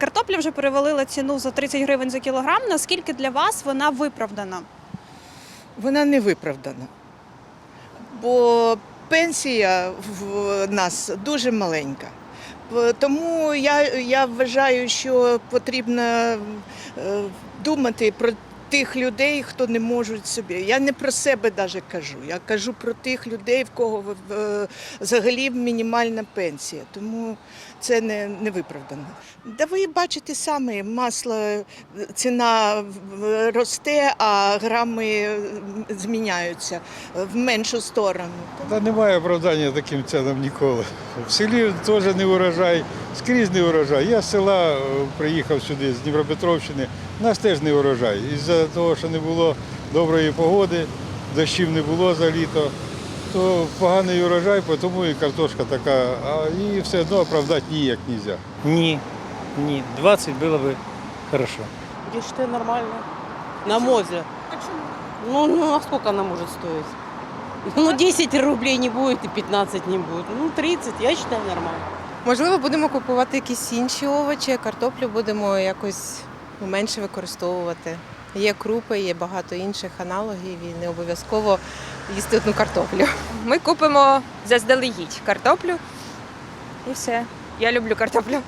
Картопля вже перевалила ціну за 30 гривень за кілограм. Наскільки для вас вона виправдана? Вона не виправдана. Бо пенсія в нас дуже маленька. Тому я, я вважаю, що потрібно е, думати про тих людей, хто не можуть собі. Я не про себе навіть кажу. Я кажу про тих людей, в кого взагалі мінімальна пенсія. Тому це не, не виправдано. Да ви бачите самі, масло ціна росте, а грами зміняються в меншу сторону. Та немає оправдання таким цінам ніколи. В селі теж не урожай, скрізь не урожай. Я з села е, приїхав сюди, з Дніпропетровщини, у нас теж не урожай. Із-за того, що не було доброї погоди, дощів не було за літо, то поганий урожай, тому і картошка така, а її все одно оправдати ніяк не можна. Ні, ні. 20 было бы хорошо. Я нормально. На мозе. Ну, ну, а сколько она может стоить? Ну, 10 рублей не будет и 15 не будет. Ну, 30, я считаю, нормально. Можливо, будемо купувати якісь інші овочі, картоплю будемо якось менше використовувати. Є крупи, є багато інших аналогів і не обов'язково їсти одну картоплю. Ми купимо заздалегідь картоплю і все. Я люблю картоплю.